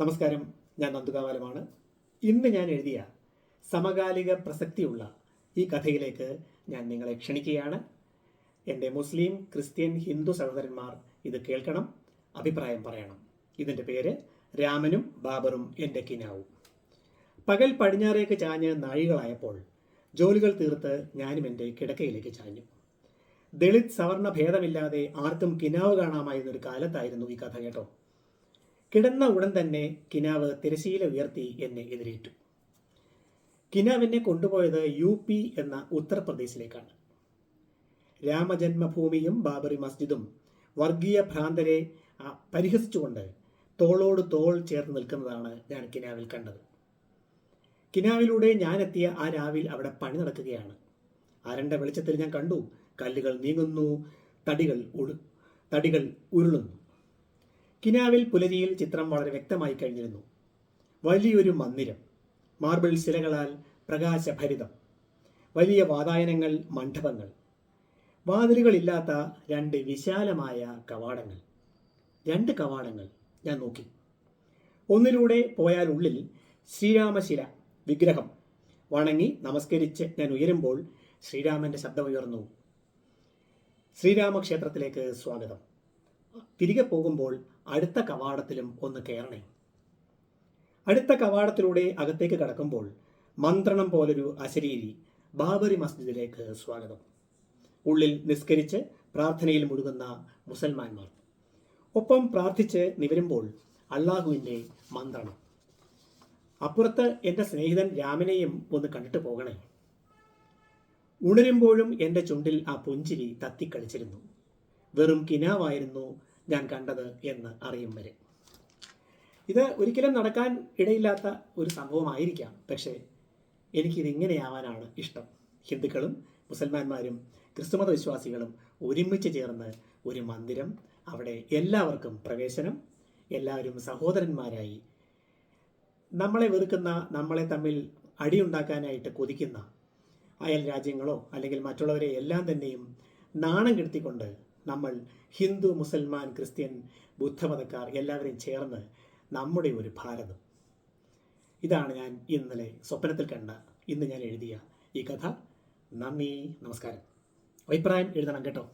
നമസ്കാരം. ഞാൻ നന്ദുകാവാലമാണ്. ഇന്ന് ഞാൻ എഴുതിയ സമകാലിക പ്രസക്തിയുള്ള ഈ കഥയിലേക്ക് ഞാൻ നിങ്ങളെ ക്ഷണിക്കുകയാണ്. എന്റെ മുസ്ലിം ക്രിസ്ത്യൻ ഹിന്ദു സഹോദരന്മാർ ഇത് കേൾക്കണം അഭിപ്രായം പറയണം. ഇതിന്റെ പേര് രാമനും ബാബറും എന്റെ കിനാവും. പകൽ പടിഞ്ഞാറേക്ക് ചാഞ്ഞ് നാഴികളായപ്പോൾ ജോലികൾ തീർത്ത് ഞാനും എന്റെ കിടക്കയിലേക്ക് ചാഞ്ഞു. ദളിത് സവർണ ഭേദമില്ലാതെ ആർക്കും കിനാവ് കാണാമായിരുന്നൊരു കാലത്തായിരുന്നു ഈ കഥ കേട്ടോ. കിടന്ന ഉടൻ തന്നെ കിനാവ് തിരശീല ഉയർത്തി എന്നെ എതിരേറ്റു. കിനാവിനെ കൊണ്ടുപോയത് യു പി എന്ന ഉത്തർപ്രദേശിലേക്കാണ്. രാമജന്മഭൂമിയും ബാബറി മസ്ജിദും വർഗീയ ഭ്രാന്തരെ പരിഹസിച്ചുകൊണ്ട് തോളോട് തോൾ ചേർന്ന് നിൽക്കുന്നതാണ് ഞാൻ കിനാവിൽ കണ്ടത്. കിനാവിലൂടെ ഞാനെത്തിയ ആ രാവിൽ അവിടെ പണി നടക്കുകയാണ്. അരണ്ട വെളിച്ചത്തിൽ ഞാൻ കണ്ടു കല്ലുകൾ നീങ്ങുന്നു തടികൾ ഉഴു തടികൾ ഉരുളുന്നു. കിനാവിൽ പുലരിയിൽ ചിത്രം വളരെ വ്യക്തമായി കഴിഞ്ഞിരുന്നു. വലിയൊരു മന്ദിരം മാർബിൾ ശിലകളാൽ പ്രകാശഭരിതം വലിയ വാതായനങ്ങൾ മണ്ഡപങ്ങൾ വാതിലുകളില്ലാത്ത രണ്ട് വിശാലമായ കവാടങ്ങൾ. രണ്ട് കവാടങ്ങൾ ഞാൻ നോക്കി. ഒന്നിലൂടെ പോയാൽ ഉള്ളിൽ ശ്രീരാമശില വിഗ്രഹം വണങ്ങി നമസ്കരിച്ച് ഞാൻ ഉയരുമ്പോൾ ശ്രീരാമന്റെ ശബ്ദമുയർന്നു. ശ്രീരാമക്ഷേത്രത്തിലേക്ക് സ്വാഗതം. തിരികെ പോകുമ്പോൾ അടുത്ത കവാടത്തിലും ഒന്ന് കയറണേ. അടുത്ത കവാടത്തിലൂടെ അകത്തേക്ക് കടക്കുമ്പോൾ മന്ത്രണം പോലൊരു അശരീരി ബാബറി മസ്ജിദിലേക്ക് സ്വാഗതം. ഉള്ളിൽ നിസ്കരിച്ച് പ്രാർത്ഥനയിൽ മുഴുകുന്ന മുസൽമാന്മാർ ഒപ്പം പ്രാർത്ഥിച്ച് നിവരുമ്പോൾ അള്ളാഹുവിന്റെ മന്ത്രണം. അപ്പുറത്ത് എന്റെ സ്നേഹിതൻ രാമനെയും ഒന്ന് കണ്ടിട്ട് പോകണേ. ഉണരുമ്പോഴും എന്റെ ചുണ്ടിൽ ആ പുഞ്ചിരി തത്തിക്കളിച്ചിരുന്നു. വെറും കിനാവായിരുന്നു ഞാൻ കണ്ടത് എന്ന് അറിയും വരെ. ഇത് ഒരിക്കലും നടക്കാൻ ഇടയില്ലാത്ത ഒരു സംഭവമായിരിക്കാം. പക്ഷേ എനിക്കിതിങ്ങനെയാവാനാണ് ഇഷ്ടം? ഹിന്ദുക്കളും മുസൽമാന്മാരും ക്രിസ്തുമത വിശ്വാസികളും ഒരുമിച്ച് ചേർന്ന് ഒരു മന്ദിരം അവിടെ എല്ലാവർക്കും പ്രവേശനം എല്ലാവരും സഹോദരന്മാരായി നമ്മളെ വെറുക്കുന്ന നമ്മളെ തമ്മിൽ അടിയുണ്ടാക്കാനായിട്ട് കൊതിക്കുന്ന അയൽ രാജ്യങ്ങളോ അല്ലെങ്കിൽ മറ്റുള്ളവരെ എല്ലാം തന്നെയും നാണം കെടുത്തിക്കൊണ്ട് നമ്മൾ ഹിന്ദു മുസൽമാൻ ക്രിസ്ത്യൻ ബുദ്ധമതക്കാർ എല്ലാവരെയും ചേർന്ന് നമ്മുടെ ഒരു ഭാരതം. ഇതാണ് ഞാൻ ഇന്നലെ സ്വപ്നത്തിൽ കണ്ട ഇന്ന് ഞാൻ എഴുതിയ ഈ കഥ. നന്ദി നമസ്കാരം. അഭിപ്രായം എഴുതണം കേട്ടോ.